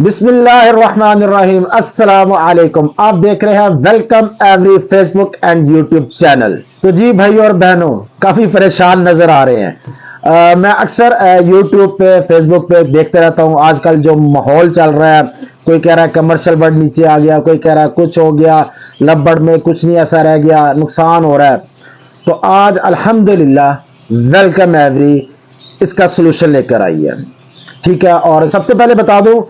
बिस्मिल्लाहिर्रहमानिर्रहीम। अस्सलाम वालेकुम आप देख रहे हैं welcome every Facebook and YouTube channel. तो जी भाई और बहनों काफ़ी परेशान नज़र आ रहे हैं। अ, मैं अक्सर यूट्यूब पे फेसबुक पे देखते रहता हूँ। आजकल जो माहौल चल रहा है कोई कह रहा है कमर्शियल बर्ड नीचे आ गया कोई कह रहा है कुछ हो गया लबड़ में कुछ नहीं ऐसा रह गया नुकसान हो रहा है। तो आज अल्हम्दुलिल्लाह वेलकम एवरी इसका सोल्यूशन लेकर आई है। ठीक है और सबसे पहले बता दूँ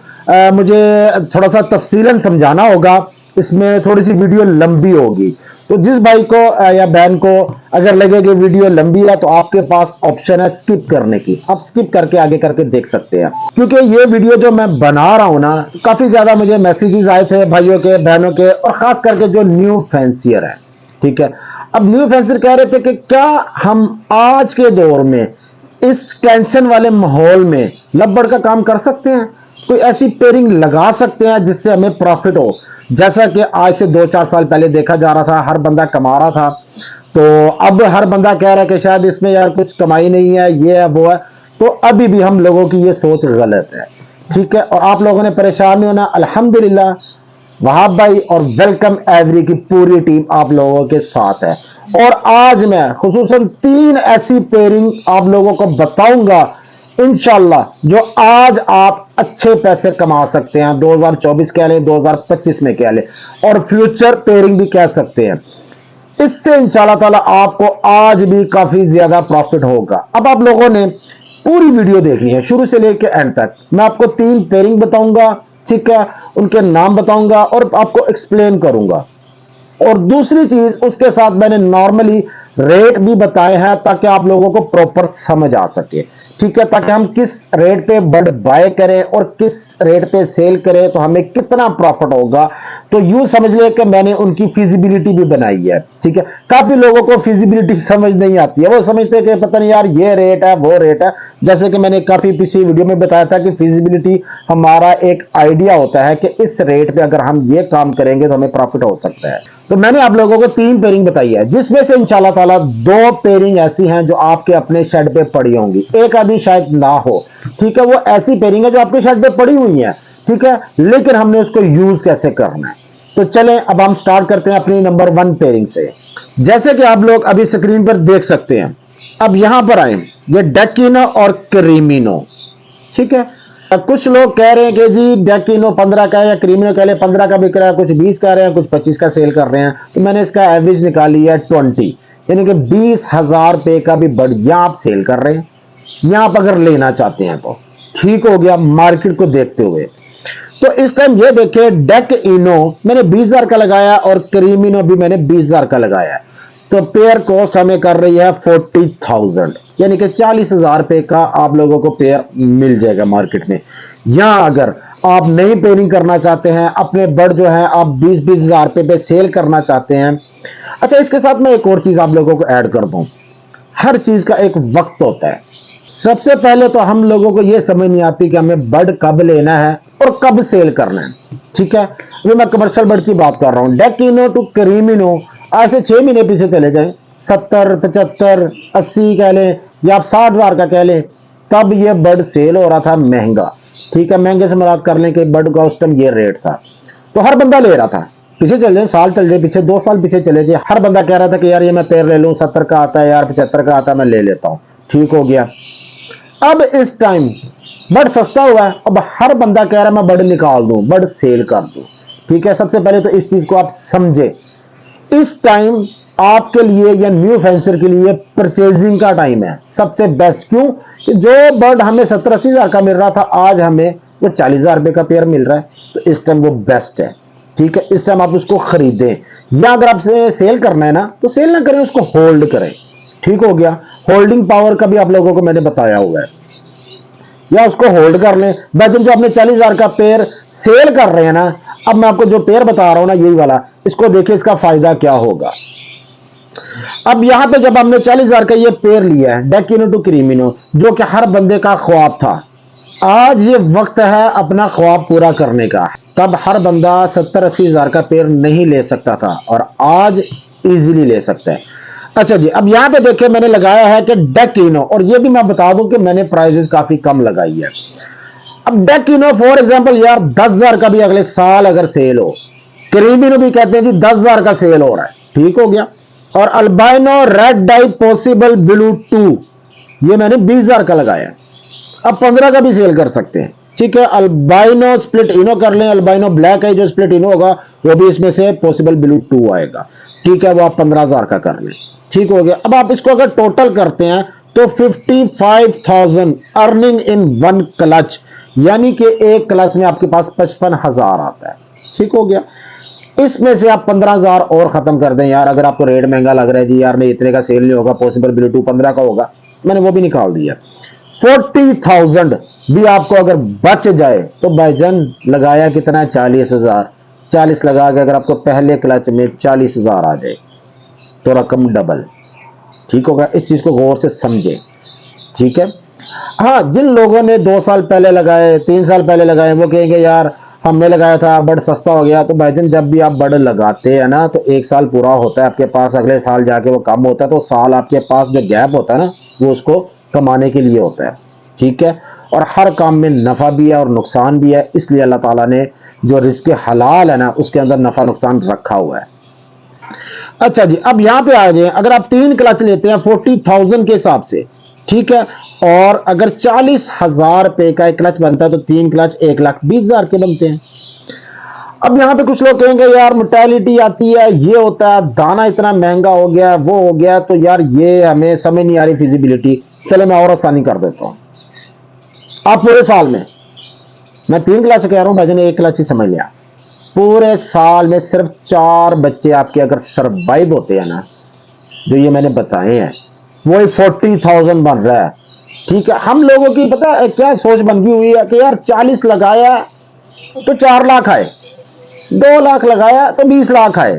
मुझे थोड़ा सा तफसीलन समझाना होगा। इसमें थोड़ी सी वीडियो लंबी होगी। तो जिस भाई को या बहन को अगर लगे कि वीडियो लंबी है तो आपके पास ऑप्शन है स्किप करने की। आप स्किप करके आगे करके देख सकते हैं। क्योंकि ये वीडियो जो मैं बना रहा हूँ ना, काफ़ी ज़्यादा मुझे मैसेजेस आए थे भाइयों के, बहनों के, और खास करके जो न्यू फैंसियर है। ठीक है? अब न्यू फैंसियर कह रहे थे कि क्या हम आज के दौर में इस टेंशन वाले माहौल में लबड़ का काम कर सकते हैं? कोई ऐसी पेयरिंग लगा सकते हैं जिससे हमें प्रॉफिट हो? जैसा कि आज से दो चार साल पहले देखा जा रहा था, हर बंदा कमा रहा था। तो अब हर बंदा कह रहा है कि शायद इसमें यार कुछ कमाई नहीं है, ये है, वो है। तो अभी भी हम लोगों की ये सोच गलत है। ठीक है? और आप लोगों ने परेशान नहीं होना? अल्हम्दुलिल्लाह। वहाब भाई और वेलकम एवरी की पूरी टीम आप लोगों के साथ है। और आज मैं खुसूसन तीन ऐसी पेयरिंग आप लोगों को बताऊँगा, इंशाल्लाह, जो आज आप अच्छे पैसे कमा सकते हैं 2024 कह लें 2025 में कह लें। और फ्यूचर पेयरिंग भी कह सकते हैं। इससे इंशाल्लाह ताला आपको आज भी काफ़ी ज़्यादा प्रॉफिट होगा। अब आप लोगों ने पूरी वीडियो देखनी है, शुरू से लेकर एंड तक। मैं आपको तीन पेयरिंग बताऊँगा, ठीक है? उनके नाम बताऊँगा और आपको एक्सप्लेन करूँगा। और दूसरी चीज़, उसके साथ मैंने नॉर्मली रेट भी बताए हैं ताकि आप लोगों को प्रॉपर समझ आ सके। ठीक है, ताकि हम किस रेट पे बर्ड बाय करें और किस रेट पे सेल करें तो हमें कितना प्रॉफिट होगा। तो यूँ समझ ले कि मैंने उनकी फिजिबिलिटी भी बनाई है, ठीक है। काफ़ी लोगों को फिजिबिलिटी समझ नहीं आती है। वो समझते हैं कि पता नहीं यार, ये रेट है, वो रेट है। जैसे कि मैंने काफ़ी पिछली वीडियो में बताया था कि फिजिबिलिटी हमारा एक आइडिया होता है कि इस रेट पे अगर हम ये काम करेंगे तो हमें प्रॉफिट हो सकता है। तो मैंने आप लोगों को तीन पेयरिंग बताई है, जिसमें से इंशाल्लाह ताला दो पेयरिंग ऐसी हैं जो आपके अपने शेड पे पड़ी होंगी। एक आदि शायद ना हो। ठीक है, वो ऐसी पेयरिंग है जो आपके शेड पे पड़ी हुई है। ठीक है, लेकिन हमने उसको यूज़ कैसे करना है? तो चलें, अब हम स्टार्ट करते हैं अपनी नंबर वन पेयरिंग से। जैसे कि आप लोग अभी स्क्रीन पर देख सकते हैं। अब यहाँ पर आए। ये डेकिनो और क्रीमिनो ठीक है? कुछ लोग कह रहे हैं कि जी डेकिनो पंद्रह का या क्रीमिनो कह ले पंद्रह का बिक रहा है, कुछ बीस कह रहे हैं, कुछ पच्चीस का सेल कर रहे हैं। तो मैंने इसका एवरेज निकाली है ट्वेंटी यानी कि बीस हज़ार रुपए का भी बढ़िया आप सेल कर रहे हैं। या आप अगर लेना चाहते हैं तो। ठीक हो गया मार्केट को देखते हुए। तो इस टाइम ये देखिए, डेक इनो, मैंने बीस हज़ार का लगाया और क्रीमिनो भी मैंने बीस हज़ार का लगाया तो पेयर कॉस्ट हमें कर रही है फोर्टी थाउज़ेंड यानी कि चालीस हज़ार का आप लोगों को पेयर मिल जाएगा मार्केट में। या अगर आप नई पेयरिंग करना चाहते हैं, अपने बर्ड जो है आप बीस बीस हज़ार रुपए पे सेल करना चाहते हैं। अच्छा इसके साथ मैं एक और चीज़ आप लोगों को ऐड कर दूँ। हर चीज़ का एक वक्त होता है। सबसे पहले तो हम लोगों को यह समझ नहीं आती कि हमें बर्ड कब लेना है और कब सेल करना है। ठीक है? अभी मैं कमर्शियल बर्ड की बात कर रहा हूँ। डेकिनो टू क्रीमिनो आज से छह महीने पीछे चले जाएँ। सत्तर, पचहत्तर, अस्सी कह लें या आप साठ हज़ार का कह लें, तब ये बर्ड सेल हो रहा था महँगा। ठीक है? महँगे से मुराद कर लें कि बर्ड का उस टाइम ये रेट था। तो हर बंदा ले रहा था। पीछे चल जाए, साल चल जाए, पीछे दो साल पीछे चले जाए। हर बंदा कह रहा था कि यार ये मैं पेड़ ले लूँ, सत्तर का आता है, यार पचहत्तर का आता है, मैं ले लेता हूँ। ठीक हो गया। अब इस टाइम बर्ड सस्ता हुआ है। अब हर बंदा कह रहा है, मैं बर्ड निकाल दूँ बर्ड सेल कर दूँ। ठीक है, सबसे पहले तो इस चीज़ को आप समझे। इस टाइम आपके लिए या न्यू फेंसर के लिए परचेजिंग का टाइम है। सबसे बेस्ट क्यों? कि जो बर्ड हमें सत्तर अस्सी हज़ार का मिल रहा था, आज हमें वो चालीस हज़ार रुपए का पेयर मिल रहा है। तो इस टाइम वो बेस्ट है। ठीक है, इस टाइम आप उसको खरीदें। या अगर आपसे सेल करना है ना तो सेल ना करें, उसको होल्ड करें। ठीक हो गया। होल्डिंग पावर का भी आप लोगों को मैंने बताया हुआ है। या उसको होल्ड कर लें। वैसे जो आपने चालीस हज़ार का पेयर सेल कर रहे हैं ना, अब मैं आपको जो पेयर बता रहा हूँ ना, यही वाला, इसको देखिए इसका फ़ायदा क्या होगा। अब यहाँ पे जब हमने चालीस हज़ार का ये पेयर लिया है डेकिनो टू क्रीमिनो जो कि हर बंदे का ख्वाब था, आज ये वक्त है अपना ख्वाब पूरा करने का। तब हर बंदा सत्तर अस्सी हज़ार का पेयर नहीं ले सकता था और आज इजीली ले सकता है। अच्छा जी, अब यहाँ पे देखिए मैंने लगाया है कि डेकिनो और ये भी मैं बता दूँ कि मैंने प्राइजेस काफ़ी कम लगाई है। अब डेकिनो फॉर एग्जांपल यार, दस हज़ार का भी अगले साल अगर सेल हो करीबिनो भी कहते हैं जी, दस हज़ार का सेल हो रहा है, ठीक हो गया। और albino red dye possible blue two ये मैंने बीस हज़ार का लगाया अब पंद्रह का भी सेल कर सकते हैं। ठीक है अल्बाइनो स्प्लिट इनो कर लें अल्बाइनो ब्लैक है, जो स्प्लिट इनो होगा, वो भी इसमें से पॉसिबल ब्लू टू आएगा। ठीक है, वो आप पंद्रह हज़ार का कर लें। ठीक हो गया। अब आप इसको अगर टोटल करते हैं तो fifty five thousand earning in one clutch यानी कि एक क्लच में आपके पास पचपन हज़ार आता है। ठीक हो गया। इसमें से आप पंद्रह हज़ार और खत्म कर दें। यार, अगर आपको रेट महँगा लग रहा है, जी यार, नहीं, इतने का सेल नहीं होगा पॉसिबल बिल टू पंद्रह का होगा। मैंने वो भी निकाल दिया। फोर्टी थाउज़ेंड भी आपको अगर बच जाए तो भाईजान लगाया कितना है? चालीस हज़ार। चालीस लगा के अगर आपको पहले क्लच में चालीस हज़ार आ जाए। तो रकम डबल। ठीक होगा इस चीज़ को गौर से समझे। ठीक है? हाँ जिन लोगों ने दो साल पहले लगाए, तीन साल पहले लगाए, वो कहेंगे, यार, हमने लगाया था बड़ सस्ता हो गया। तो भाईजान जब भी आप बड़ लगाते हैं ना तो एक साल पूरा होता है आपके पास। अगले साल जाके वो कम होता है तो साल आपके पास जो गैप होता है ना, वो उसको कमाने के लिए होता है। ठीक है? और हर काम में नफ़ा भी है और नुकसान भी है। इसलिए अल्लाह ताला ने जो रिस्क हलाल है ना, उसके अंदर नफ़ा नुकसान रखा हुआ है। अच्छा जी, अब यहाँ पे आ जाए। अगर आप तीन क्लच लेते हैं फोर्टी थाउज़ेंड के हिसाब से, ठीक है? और अगर चालीस हज़ार रुपए का एक क्लच बनता है तो तीन क्लच एक लाख बीस हज़ार के बनते हैं। अब यहाँ पे कुछ लोग कहेंगे, यार मोर्टेलिटी आती है, ये होता है, दाना इतना महँगा हो गया, वो हो गया तो यार, ये हमें समझ नहीं आ रही फिजिबिलिटी चले, मैं और आसानी कर देता हूँ। आप पूरे साल में, मैं तीन क्लच कह रहा हूँ, भाई एक क्लच ही समझ लिया पूरे साल में सिर्फ़ चार बच्चे आपके अगर सरवाइव होते हैं ना, जो ये मैंने बताए हैं, वही फोर्टी थाउज़ेंड बन रहा है। ठीक है, हम लोगों की पता है, क्या सोच बन गई हुई है कि यार चालीस लगाया तो चार लाख आए, दो लाख लगाया तो बीस लाख आए।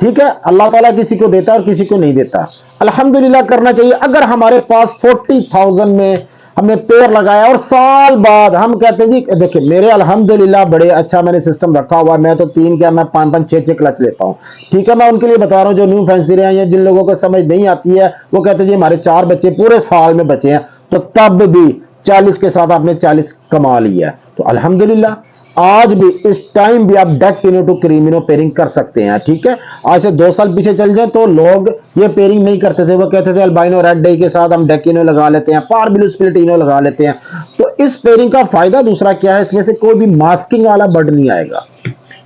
ठीक है, अल्लाह ताला किसी को देता और किसी को नहीं देता। अल्हम्दुलिल्लाह करना चाहिए। अगर हमारे पास फोर्टी थाउज़ेंड में हमने पेड़ लगाया और साल बाद हम कहते हैं जी, देखिए, मेरे अल्हम्दुलिल्लाह बड़े अच्छा मैंने सिस्टम रखा हुआ है। मैं तो तीन क्या, मैं पाँच पाँच, छह छह क्लच लेता हूँ। ठीक है, मैं उनके लिए बता रहा हूँ, जो न्यू फैंसी रहे हैं या जिन लोगों को समझ नहीं आती है, वो कहते जी, हमारे चार बच्चे पूरे साल में बचे हैं। तो तब भी चालीस के साथ आपने चालीस कमा लिया तो अल्हम्दुलिल्लाह आज भी, इस टाइम भी आप डेक पिनो टू क्रीमिनो पेयरिंग कर सकते हैं, ठीक है? आज से दो साल पीछे चल जाए तो लोग ये पेयरिंग नहीं करते थे। वो कहते थे अल्बाइनो रेड डे के साथ हम डेकिनो लगा लेते हैं पार बिलू स्प्लिटिनो लगा लेते हैं। तो इस पेयरिंग का फ़ायदा दूसरा क्या है? इसमें से कोई भी मास्किंग वाला बर्ड नहीं आएगा।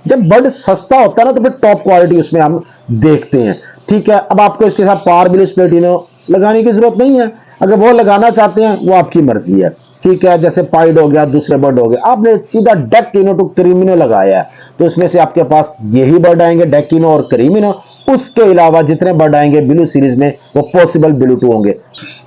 जब बर्ड सस्ता होता है ना तो फिर टॉप क्वालिटी उसमें हम देखते हैं, ठीक है? अब आपको इसके साथ पार बिलू स्प्लिटिनो लगाने की ज़रूरत नहीं है। अगर वो लगाना चाहते हैं, वो आपकी मर्ज़ी है। ठीक है जैसे पाइड हो गया दूसरे बर्ड हो गए। आपने सीधा डेकिनो टू क्रीमिनो लगाया है। तो उसमें से आपके पास यही बर्ड आएँगे डेकिनो और क्रीमिनो। उसके अलावा जितने बर्ड आएँगे ब्लू सीरीज़ में वो पॉसिबल ब्लू टू होंगे।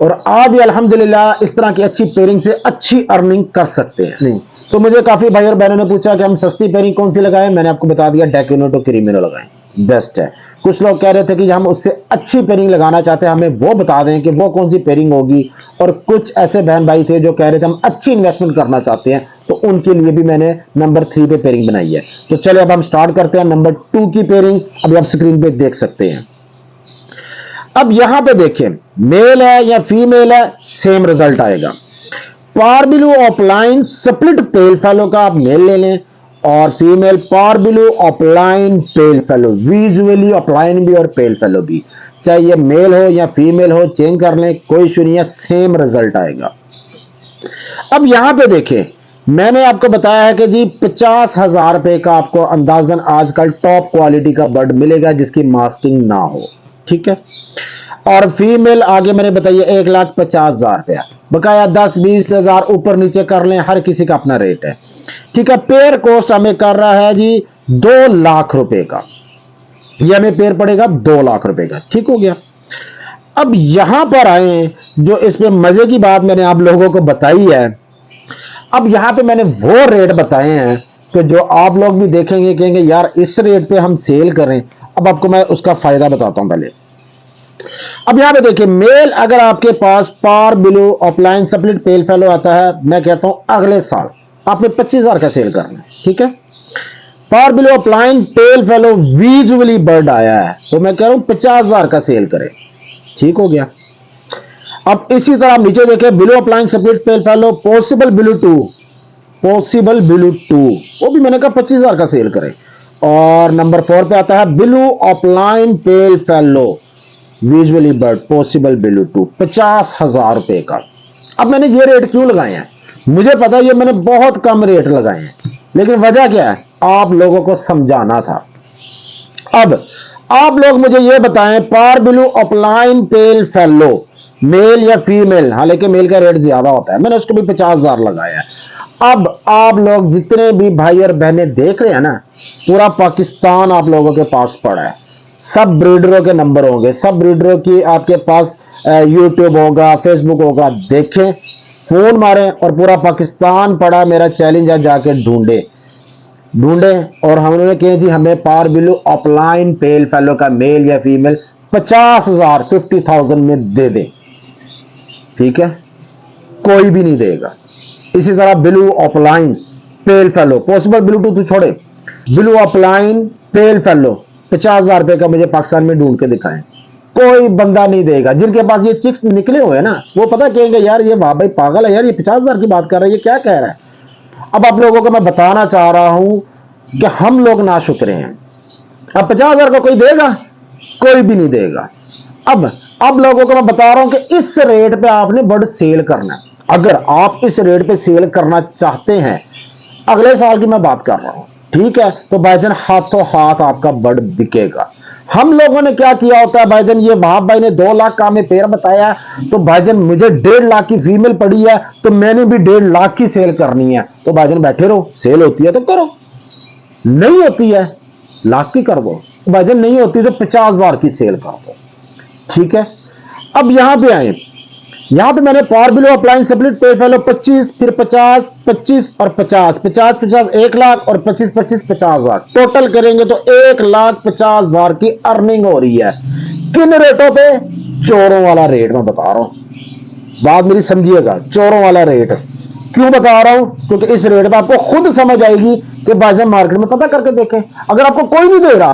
और आज अल्हम्दुलिल्लाह इस तरह की अच्छी पेयरिंग से अच्छी अर्निंग कर सकते हैं। तो मुझे काफ़ी भाई और बहनों ने पूछा कि हम सस्ती पेयरिंग कौन सी लगाएँ? मैंने आपको बता दिया डेकिनो टू क्रीमिनो लगाएँ। बेस्ट है। कुछ लोग कह रहे थे कि हम उससे अच्छी पेयरिंग लगाना चाहते हैं, हमें वो बता दें कि वो कौन सी पेयरिंग होगी। और कुछ ऐसे बहन भाई थे जो कह रहे थे हम अच्छी इन्वेस्टमेंट करना चाहते हैं तो उनके लिए भी मैंने नंबर थ्री पे पेयरिंग बनाई है। तो चलिए अब हम स्टार्ट करते हैं नंबर टू की पेयरिंग अभी आप स्क्रीन पे देख सकते हैं। अब यहाँ पे देखें मेल है या फीमेल है सेम रिज़ल्ट आएगा। Parblue opaline split pale fallow का आप मेल ले लें। और female parblue opaline pale fallow visually opaline भी और पेल फेलो भी. चाहे ये मेल हो या फीमेल हो चेंज कर लें, कोई है सेम रिज़ल्ट आएगा. अब यहाँ पे देखें, मैंने आपको बताया है कि जी पचास हज़ार रुपए का आपको अंदाजन आजकल टॉप क्वालिटी का बर्ड मिलेगा जिसकी मास्किंग ना हो. ठीक है? और फीमेल आगे मैंने बताइए एक लाख पचास हज़ार रुपया. बकाया दस बीस हज़ार ऊपर नीचे कर लें, हर किसी का अपना रेट है. ठीक है पेयर कॉस्ट हमें कर रहा है जी दो लाख रुपए का। ये हमें पेयर पड़ेगा दो लाख रुपए का। ठीक हो गया। अब यहाँ पर आए, जो इसमें मज़े की बात मैंने आप लोगों को बताई है, अब यहाँ पे मैंने वो रेट बताए हैं कि जो आप लोग भी देखेंगे, कहेंगे, यार, इस रेट पे हम सेल करें। अब आपको मैं उसका फ़ायदा बताता हूँ पहले। अब यहाँ पे देखिए मेल अगर आपके पास parblue opaline split pale fallow आता है, मैं कहता हूँ अगले साल। आपने पच्चीस हज़ार का सेल करना है, ठीक है? Parblue opaline pale fallow visually bird आया है। तो मैं कह रहा हूँ, पचास हज़ार का सेल करें। ठीक हो गया? अब इसी तरह नीचे देखें blue opaline split pale fallow possible blue two possible blue two वो भी मैंने कहा पच्चीस हज़ार का सेल करें। और नंबर फोर पे आता है blue opaline pale fallow visually bird possible blue two पचास हज़ार रुपए का। अब मैंने ये रेट क्यों लगाए हैं? मुझे पता है ये मैंने बहुत कम रेट लगाए हैं। लेकिन वजह क्या है? आप लोगों को समझाना था। अब, आप लोग मुझे ये बताएँ parblue opaline pale fallow male या फीमेल हालाँकि मेल का रेट ज़्यादा होता है। मैंने उसको भी पचास हज़ार लगाया अब आप लोग जितने भी भाई और बहनें देख रहे हैं ना, पूरा पाकिस्तान आप लोगों के पास पड़ा है। सब ब्रीडरों के नंबर होंगे। सब ब्रीडरों की आपके पास यूट्यूब होगा फेसबुक होगा। देखें फ़ोन मारें और पूरा पाकिस्तान पड़ा मेरा चैलेंज है जाके ढूंढे। ढूंढे और हम हमने कहे, जी, हमें parblue opaline pale fallow का मेल या फीमेल पचास हज़ार फिफ्टी थाउज़ेंड में दे दे। ठीक है? कोई भी नहीं देगा। इसी तरह blue opaline pale fallow possible blue two छोड़े। बिलू ऑफलाइन पेल फेलो पचास हज़ार रुपए का मुझे पाकिस्तान में ढूंढ के दिखाएँ। कोई बंदा नहीं देगा। जिनके पास ये चिक्स निकले हुए हैं ना, वो पता कहेंगे, यार, ये वाह भाई पागल है, यार, ये पचास हज़ार की बात कर रहा है, ये क्या कह रहा है? अब आप लोगों को मैं बताना चाह रहा हूँ कि हम लोग ना शुक्रे हैं। अब पचास हज़ार का कोई देगा? कोई भी नहीं देगा। अब अब लोगों को मैं बता रहा हूँ कि इस रेट पे आपने बर्ड सेल करना अगर आप इस रेट पे सेल करना चाहते हैं, अगले साल की मैं बात कर रहा हूँ। ठीक है? तो भाईजान हाथों हाथ आपका बर्ड बिकेगा। हम लोगों ने क्या किया होता है, भाईजन, ये वहाँ भाई ने दो लाख का हमें पेड़ बताया तो भाईजन, मुझे डेढ़ लाख की फीमेल पड़ी है तो मैंने भी डेढ़ लाख की सेल करनी है। तो भाईजन, बैठे रहो सेल होती है तो करो। नहीं होती है, लाख की कर दो भाईजन, नहीं होती तो पचास हज़ार की सेल कर दो ठीक है? अब यहाँ पे आए। यहाँ पे मैंने parblue opaline split pale fallow 25 फिर 50 25 और 50 50 50 एक लाख और 25 25 पचास हज़ार। टोटल करेंगे तो एक लाख पचास हज़ार की अर्निंग हो रही है। किन रेटों पे? चोरों वाला रेट मैं बता रहा हूँ। बात मेरी समझिएगा, चोरों वाला रेट क्यों बता रहा हूँ? क्योंकि इस रेट पर आपको खुद समझ आएगी कि बाज़ार मार्केट में पता करके देखें। अगर आपको कोई नहीं दे रहा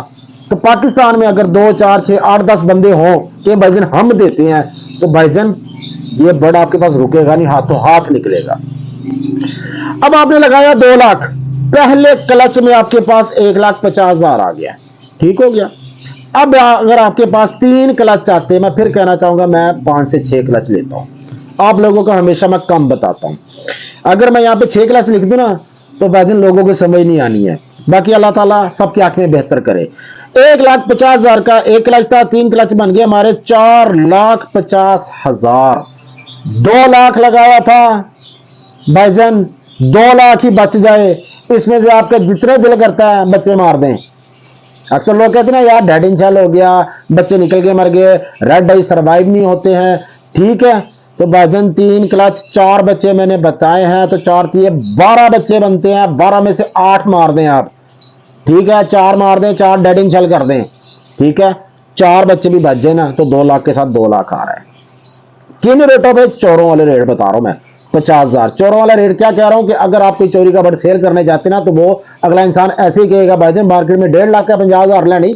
तो पाकिस्तान में अगर दो, चार, छह, आठ, दस बंदे हों, कि भाईजन हम देते हैं तो भाईजन ये बड़ा आपके पास रुकेगा नहीं, हाथों हाथ निकलेगा। अब आपने लगाया दो लाख। पहले क्लच में आपके पास एक लाख पचास हज़ार आ गया। ठीक हो गया। अब अगर आपके पास तीन क्लच आते हैं मैं फिर कहना चाहूँगा, मैं पाँच से छह क्लच लेता हूँ। आप लोगों को हमेशा मैं कम बताता हूँ। अगर मैं यहाँ पे छह क्लच लिख दू ना तो भाईजन लोगों को समझ नहीं आनी है। बाकी अल्लाह ताला सबकी आँख में बेहतर करे। एक लाख पचास हज़ार का एक क्लच था, तीन क्लच बन गया हमारे चार लाख पचास हज़ार। दो लाख लगाया था। भाईजान, दो लाख ही बच जाए। इसमें से आपका जितने दिल करता है, बच्चे मार दें। अक्सर लोग कहते हैं ना, यार, डेड इंशाल हो गया, बच्चे निकल के मर गए, रेड आई सरवाइव नहीं होते हैं। ठीक है तो भाईजान, तीन क्लच चार बच्चे मैंने बताए हैं तो चार थी बारह बच्चे बनते हैं। बारह में से आठ मार दें आप। ठीक है, चार मार दें, चार डेडिंग छल कर दें। ठीक है, चार बच्चे भी बच जाए ना तो दो लाख के साथ दो लाख आ रहा है। किन रेटों पे चोरों वाले रेट बता रहा हूँ मैं? पचास हज़ार। चोरों वाला रेट क्या कह रहा हूँ कि अगर आप कोई चोरी का बर्ड सेल करने जाते ना तो वो अगला इंसान ऐसे ही कहेगा, भाई दिन मार्केट में डेढ़ लाख का पंजाब हज़ार लेनी।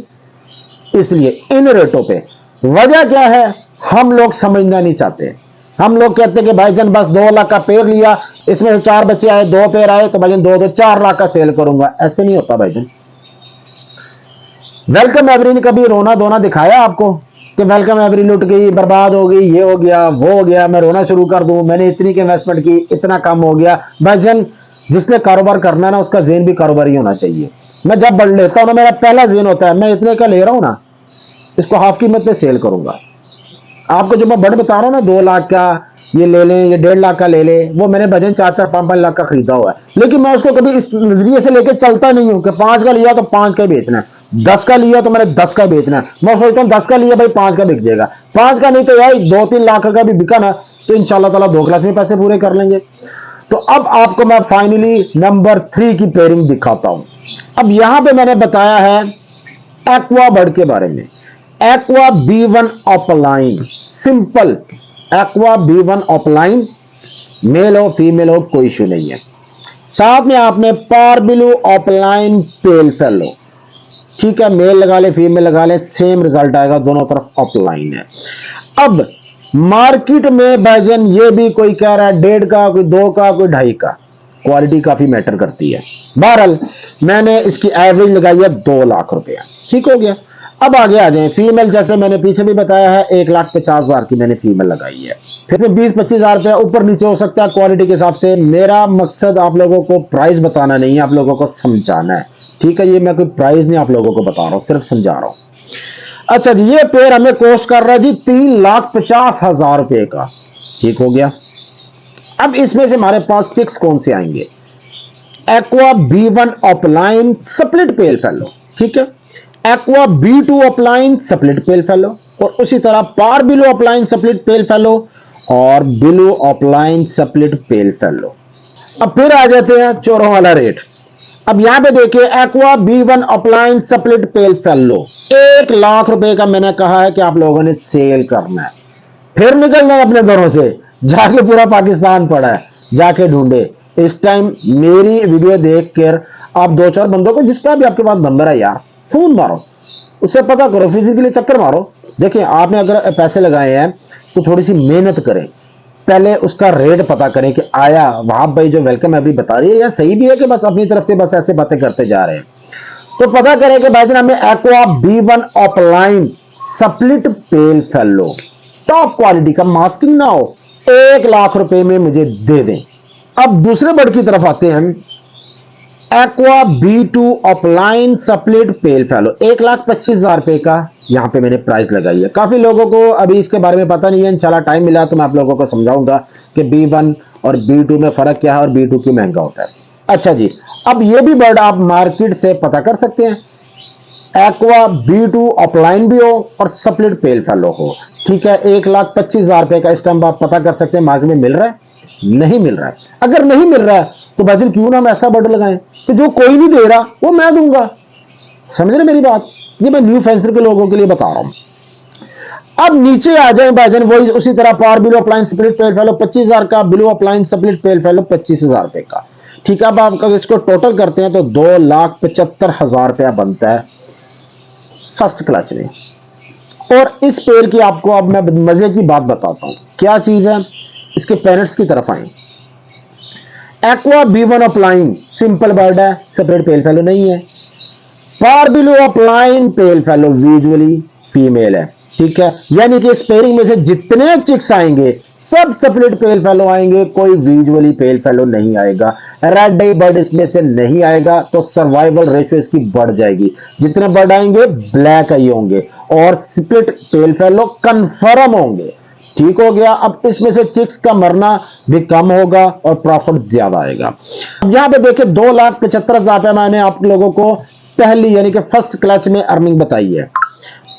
इसलिए इन रेटों पे। वजह क्या है? हम लोग समझना नहीं चाहते। हम लोग कहते हैं कि भाईजान बस दो लाख का पेड़ लिया, इसमें से चार बच्चे आए, दो पेड़ आए तो भाईजान दो दो, चार लाख का सेल करूँगा। ऐसे नहीं होता भाईजान वेलकम एवरी ने कभी रोना धोना दिखाया आपको? कि वेलकम एवरी लुट गई, बर्बाद हो गई, ये हो गया, वो हो गया, मैं रोना शुरू कर दूँ, मैंने इतनी की इन्वेस्टमेंट की, इतना कम हो गया। भाईजान जिसने कारोबार करना है ना, उसका जेन भी कारोबार होना चाहिए। मैं जब बढ़ लेता हूँ ना, मेरा पहला जेन होता है, मैं इतने का ले रहा हूँ ना, इसको हाफ़ कीमत पे सेल करूँगा। आपको जो मैं बड़ बता रहा हूँ ना, दो लाख का, ये ले लें, ये डेढ़ लाख का ले लें, वो मैंने भजन चार चार, पाँच पाँच लाख का खरीदा हुआ है। लेकिन मैं उसको कभी इस नज़रिए से लेकर चलता नहीं हूँ कि पाँच का लिया तो पाँच का ही बेचना है। दस का लिया तो मैंने दस का बेचना मैं सोचता हूँ दस का लिया भाई, पाँच का बिक जाएगा। पाँच का नहीं तो यार, दो तीन लाख का भी बिका ना तो इंशाल्लाह ताला दो लाख में पैसे पूरे कर लेंगे। तो अब आपको मैं फाइनली नंबर थ्री की पेयरिंग दिखाता हूँ। अब यहाँ पे मैंने बताया है एक्वा बर्ड के बारे में। Aqua B one opaline simple aqua B one opaline male हो फीमेल हो, कोई इशू नहीं है। साथ में आपने पारबिलू ऑपलाइन पेल फेलो ठीक है मेल लगा ले फीमेल लगा ले सेम रिज़ल्ट आएगा, दोनों तरफ़ ऑफलाइन है। अब मार्केट में बैजन ये भी कोई कह रहा है, डेढ़ का, कोई दो का, कोई ढाई का क्वालिटी काफ़ी मैटर करती है। बहरहाल, मैंने इसकी एवरेज लगाई है दो लाख रुपया। ठीक हो गया। अब आगे आ जाए फीमेल जैसे मैंने पीछे भी बताया है, एक लाख पचास हज़ार की मैंने फीमेल लगाई है। फिर इसमें बीस पच्चीस हज़ार रुपया ऊपर नीचे हो सकता है क्वालिटी के हिसाब से। मेरा मकसद आप लोगों को प्राइस बताना नहीं है, आप लोगों को समझाना है। ठीक है, ये मैं कोई प्राइस नहीं आप लोगों को बता रहा हूँ, सिर्फ़ समझा रहा हूँ। अच्छा जी, ये पेड़ हमें कोस्ट कर रहा है जी तीन लाख पचास हज़ार रुपए का। ठीक हो गया? अब इसमें से हमारे पास चिक्स कौन से आएँगे? Aqua B one opaline split pale fallow ठीक है? Aqua B two opaline split pale fallow और उसी तरह parblue opaline split pale fallow और blue opaline split pale fallow अब फिर आ जाते हैं चोरों वाला रेट अब यहाँ पे देखिए aqua B one opaline split pale fallow एक लाख रुपए का मैंने कहा है कि आप लोगों ने सेल करना है। फिर निकलना है अपने घरों से, जाके पूरा पाकिस्तान पड़ा है, जाके ढूंढे। इस टाइम मेरी वीडियो देख कर आप दो चार बंदों को, जिसका भी आपके पास नंबर है यार फ़ोन मारो। उससे पता करो फिजिकली चक्कर मारो। देखिए, आपने अगर पैसे लगाए हैं तो थोड़ी सी मेहनत करें। पहले उसका रेट पता करें कि आया, वहाँ भाई जो वेलकम है, अभी बता रही है। या सही भी है कि बस अपनी तरफ़ से बस ऐसे बातें करते जा रहे हैं। तो पता करें कि भाई जनाब, में aqua B one opaline split pale fallow top quality का मास्किंग ना हो, एक लाख रुपए में मुझे दे दें। अब दूसरे बर्ड की तरफ़ आते हैं aqua B two opaline split pale fallow एक लाख पच्चीस हज़ार रुपए का यहाँ पे मैंने प्राइस लगाई है। काफ़ी लोगों को अभी इसके बारे में पता नहीं है, इंशाल्लाह टाइम मिला तो मैं आप लोगों को समझाऊँगा कि बी वन और बी टू में फ़र्क क्या है और बी टू क्यों महँगा होता है। अच्छा जी, अब ये भी बर्ड आप मार्केट से पता कर सकते हैं। एक्वा बी टू ऑफलाइन भी हो और सप्लिट पेल फेलो हो। ठीक है, एक लाख पच्चीस हज़ार रुपए का टाइम आप पता कर सकते हैं मार्केट में मिल रहा है, नहीं मिल रहा है। अगर नहीं मिल रहा है तो भाईजान क्यों ना हम ऐसा बर्ड लगाएँ कि जो कोई नहीं दे रहा, वो मैं दूँगा। समझ रहे मेरी बात? ये मैं न्यू फेंसर के लोगों के लिए बता रहा हूँ। अब नीचे आ जाए भाईजान वही उसी तरह parblue opaline split pale fallow पच्चीस हज़ार का blue opaline split pale fallow पच्चीस हज़ार रुपए का। ठीक है, अब आप इसको टोटल करते हैं तो दो लाख पचहत्तर हज़ार रुपया बनता है। फ़र्स्ट क्लच में। और इस पेड़ की आपको अब मैं मज़े की बात बताता हूँ। क्या चीज़ है? इसके पेरेंट्स की तरफ़ आए। Aqua B one opaline simple word है सेपरेट पेल फेलो नहीं है। Parblue opaline pale fallow visually female है। ठीक है? यानी कि स्पेयरिंग में से जितने चिक्स आएँगे, सब सेपरेट पेल फेलो आएँगे, कोई विजुअली पेल फेलो नहीं आएगा। रेड बर्ड इसमें से नहीं आएगा तो सर्वाइवल रेशियो इसकी बढ़ जाएगी। जितने बर्ड आएँगे ब्लैक आई होंगे और स्प्लिट पेल फेलो कंफर्म होंगे। ठीक हो गया? अब इसमें से चिक्स का मरना भी कम होगा और प्रॉफिट ज़्यादा आएगा। अब यहाँ पे देखिए, दो लाख पचहत्तर हज़ार रुपया मैंने आप लोगों को पहली, यानी कि फ़र्स्ट क्लच में अर्निंग बताई है।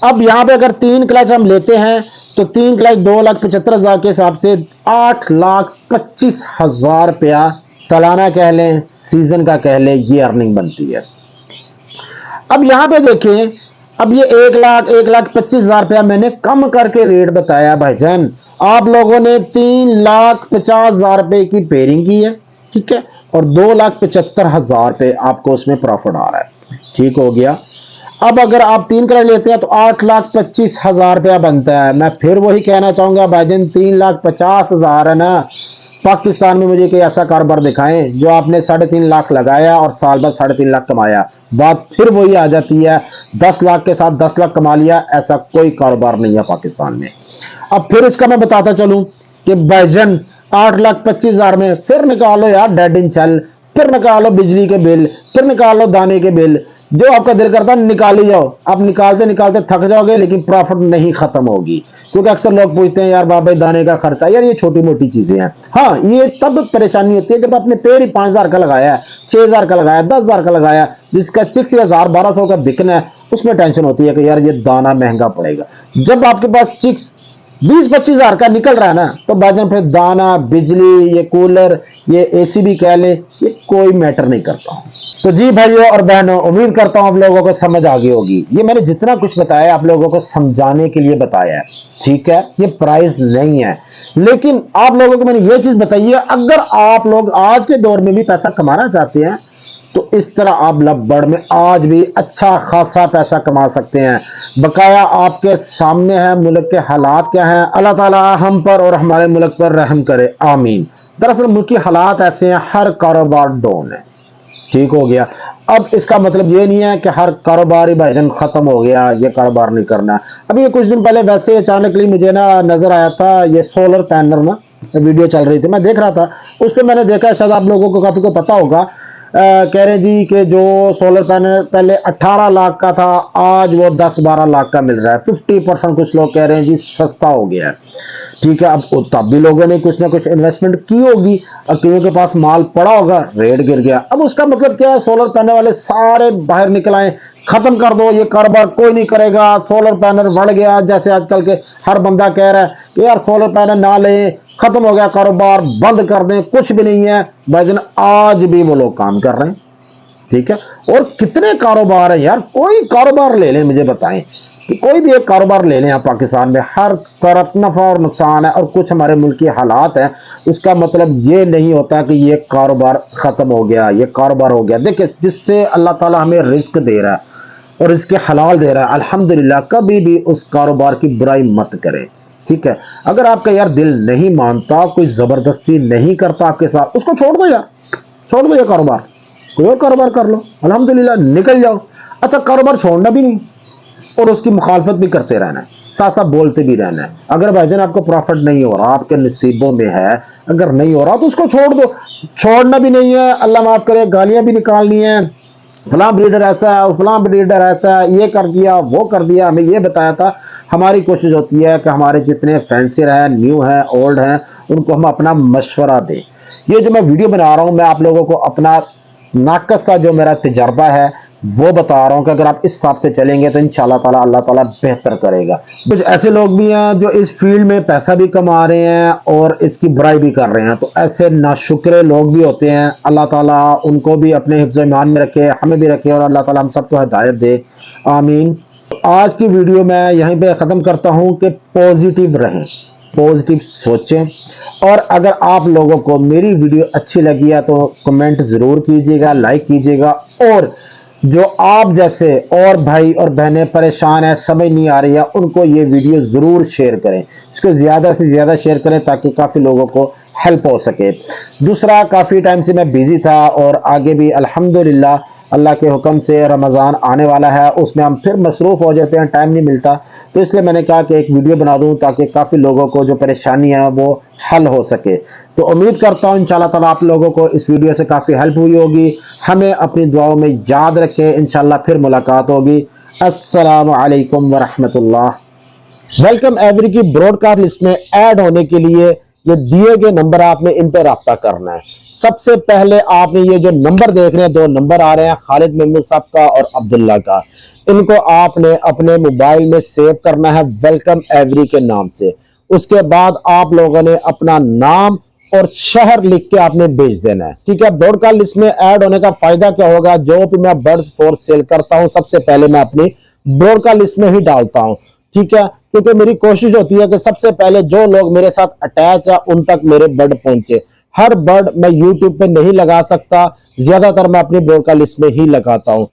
अब यहाँ पे अगर तीन क्लच हम लेते हैं तो तीन क्लच दो लाख पचहत्तर हज़ार के हिसाब से आठ लाख पच्चीस हज़ार रुपया सालाना कह लें सीज़न का कह लें, ये अर्निंग बनती है। अब यहाँ पे देखें, अब ये एक लाख एक लाख पच्चीस हज़ार रुपया मैंने कम करके रेट बताया भाईजान। आप लोगों ने तीन लाख पचास हज़ार रुपए की पेयरिंग की है, ठीक है? और दो लाख पचहत्तर हज़ार रुपए आपको उसमें प्रॉफिट आ रहा है। ठीक हो गया। अब अगर आप तीन कर लेते हैं तो आठ लाख पच्चीस हज़ार रुपया बनता है। मैं फिर वही कहना चाहूँगा, भाईजान, तीन लाख पचास हज़ार है ना। पाकिस्तान में मुझे कोई ऐसा कारोबार दिखाएँ जो आपने साढ़े तीन लाख लगाया और साल बाद साढ़े तीन लाख कमाया। बात फिर वही आ जाती है, दस लाख के साथ दस लाख कमा लिया, ऐसा कोई कारोबार नहीं है पाकिस्तान में। अब फिर इसका मैं बताता चलूँ कि बैजन आठ लाख पच्चीस हज़ार में फिर निकालो यार, डेड इन चल फिर निकालो बिजली के बिल, फिर निकालो दाने के बिल जो आपका दिल करता है, निकाल ही जाओ। आप निकालते निकालते थक जाओगे, लेकिन प्रॉफिट नहीं खत्म होगी। क्योंकि अक्सर लोग पूछते हैं, यार बाबा, दाने का खर्चा, यार ये छोटी मोटी चीज़ें हैं। हाँ ये तब परेशानी होती है जब आपने पेड़ ही पाँच हज़ार का लगाया है छह हज़ार का लगाया, दस हज़ार का लगाया, जिसका चिक्स हज़ार बारह सौ का बिकना है, उसमें टेंशन होती है कि, यार ये दाना महँगा पड़ेगा। जब आपके पास चिक्स बीस पच्चीस हज़ार का निकल रहा है ना तो बाजन फिर दाना, बिजली, ये कूलर, ये एसी भी कह ले, ये कोई मैटर नहीं करता तो जी भाइयों और बहनों, उम्मीद करता हूँ आप लोगों को समझ आ गई होगी। ये मैंने जितना कुछ बताया, आप लोगों को समझाने के लिए बताया है। ठीक है? ये प्राइस नहीं है। लेकिन आप लोगों को मैंने ये चीज़ बताई है, अगर आप लोग आज के दौर में भी पैसा कमाना चाहते हैं तो इस तरह आप लब्बड़ में आज भी अच्छा खासा पैसा कमा सकते हैं। बकाया आपके सामने है, मुल्क के हालात क्या हैं? अल्लाह ताला हम पर और हमारे मुल्क पर रहम करे। आमीन। दरअसल मुल्की हालात ऐसे हैं, हर कारोबार डाउन है। ठीक हो गया। अब इसका मतलब ये नहीं है कि हर कारोबारी भाईजान खत्म हो गया, ये कारोबार नहीं करना। अभी ये कुछ दिन पहले वैसे अचानकली मुझे ना नज़र आया था, ये सोलर पैनल ना वीडियो चल रही थी। मैं देख रहा था, उस पर मैंने देखा, शायद आप लोगों को काफ़ी को पता होगा कह रहे जी कि जो सोलर पैनल पहले 18 लाख का था, आज वो 10-12 लाख का मिल रहा है। 50 परसेंट कुछ लोग कह रहे हैं जी सस्ता हो गया है। ठीक है, अब तब भी लोगों ने कुछ ना कुछ इन्वेस्टमेंट की होगी। अब क्यों के पास माल पड़ा होगा रेट गिर गया। अब उसका मतलब क्या है? सोलर पैनल वाले सारे बाहर निकल आए। खत्म कर दो, ये कारोबार कोई नहीं करेगा। सोलर पैनल बढ़ गया, जैसे आजकल के हर बंदा कह रहा है कि यार सोलर पैनल ना लें, खत्म हो गया कारोबार, बंद कर दें, कुछ भी नहीं है। भाईजन, आज भी वो लोग काम कर रहे हैं, ठीक है? और कितने कारोबार है यार, कोई कारोबार ले लें, मुझे बताएँ कि कोई भी एक कारोबार ले लें आप पाकिस्तान में। हर तरफ़ नफा और नुकसान है और कुछ हमारे मुल्क के हालात हैं, उसका मतलब ये नहीं होता कि ये कारोबार ख़त्म हो गया, ये कारोबार हो गया। देखिए, जिससे अल्लाह ताला हमें रिस्क दे रहा है और इसके हलाल दे रहा है। अल्हम्दुलिल्लाह, कभी भी उस कारोबार की बुराई मत करें। ठीक है? अगर आपका यार दिल नहीं मानता, कोई ज़बरदस्ती नहीं करता आपके साथ, उसको छोड़ दो यार। छोड़ दो ये कारोबार। कोई और कारोबार कर लो। अल्हम्दुलिल्लाह, निकल जाओ। अच्छा कारोबार छोड़ना भी नहीं, और उसकी मुखालफत भी करते रहना है। साथ साथ बोलते भी रहना है। अगर भाईजान, आपको प्रॉफिट नहीं हो रहा, आपके नसीबों में है, अगर नहीं हो रहा तो उसको छोड़ दो। छोड़ना भी नहीं है। अल्लाह माफ़ करे, गालियाँ भी निकालनी है। फलां ब्रीडर ऐसा है फलां ब्रीडर ऐसा है, ये कर दिया, वो कर दिया, हमें ये बताया था, हमारी कोशिश होती है कि हमारे जितने फैंसियर हैं न्यू हैं ओल्ड हैं, उनको हम अपना मशवरा दें। ये जो मैं वीडियो बना रहा हूँ, मैं आप लोगों को अपना नाकस सा जो मेरा तजर्बा है वो बता रहा हूँ कि अगर आप इस हिसाब से चलेंगे तो इन ताला, अल्लाह ताला बेहतर करेगा। कुछ ऐसे लोग भी हैं जो इस फ़ील्ड में पैसा भी कमा रहे हैं और इसकी बुराई भी कर रहे हैं। तो ऐसे नाशुक्रे लोग भी होते हैं। अल्लाह ताला उनको भी अपने हिफ्ज ईमान में रखे, हमें भी रखे और अल्लाह ताला हम सबको हिदायत दे। आमीन। आज की वीडियो मैं यहीं पर ख़त्म करता हूँ कि पॉजिटिव रहें, पॉजिटिव सोचें। और अगर आप लोगों को मेरी वीडियो अच्छी लगी है तो कमेंट ज़रूर कीजिएगा, लाइक कीजिएगा और जो आप जैसे और भाई और बहनें परेशान हैं, समझ नहीं आ रही है, उनको ये वीडियो ज़रूर शेयर करें। इसको ज़्यादा से ज़्यादा शेयर करें ताकि काफ़ी लोगों को हेल्प हो सके। दूसरा, काफ़ी टाइम से मैं बिज़ी था और आगे भी अल्हम्दुलिल्लाह, अल्लाह के हुक्म से रमज़ान आने वाला है। उसमें हम फिर मसरूफ़ हो जाते हैं टाइम नहीं मिलता। तो इसलिए मैंने कहा कि एक वीडियो बना दूँ ताकि काफ़ी लोगों को जो परेशानी है वो हल हो सके। तो उम्मीद करता हूँ इन ताला आप लोगों को इस वीडियो से काफ़ी हेल्प हुई होगी। हमें अपनी दुआओं में याद रखें इन फिर मुलाकात होगी। असलकम वरहमतुल्लाह। वेलकम एवरी की ब्रॉडकास्ट लिस्ट में ऐड होने के लिए ये दिए गए नंबर आपने इन पर रब्ता करना है। सबसे पहले आपने ये जो नंबर देख रहे हैं, दो नंबर आ रहे हैं, खालिद महमूद साहब का और अब्दुल्ला का। इनको आपने अपने मोबाइल में सेव करना है, वेलकम एवरी के नाम से। उसके बाद आप लोगों ने अपना नाम और शहर लिख के आपने भेज देना है। ठीक है ब्रॉडकास्ट लिस्ट में ऐड होने का फ़ायदा क्या होगा? जो भी मैं बर्ड्स फोर्स सेल करता हूँ, सबसे पहले मैं अपनी ब्रॉडकास्ट लिस्ट में ही डालता हूँ। ठीक है, क्योंकि मेरी कोशिश होती है कि सबसे पहले जो लोग मेरे साथ अटैच है, उन तक मेरे बर्ड पहुँचे। हर बर्ड मैं यूट्यूब पे नहीं लगा सकता, ज़्यादातर मैं अपनी ब्रॉडकास्ट लिस्ट में ही लगाता हूँ।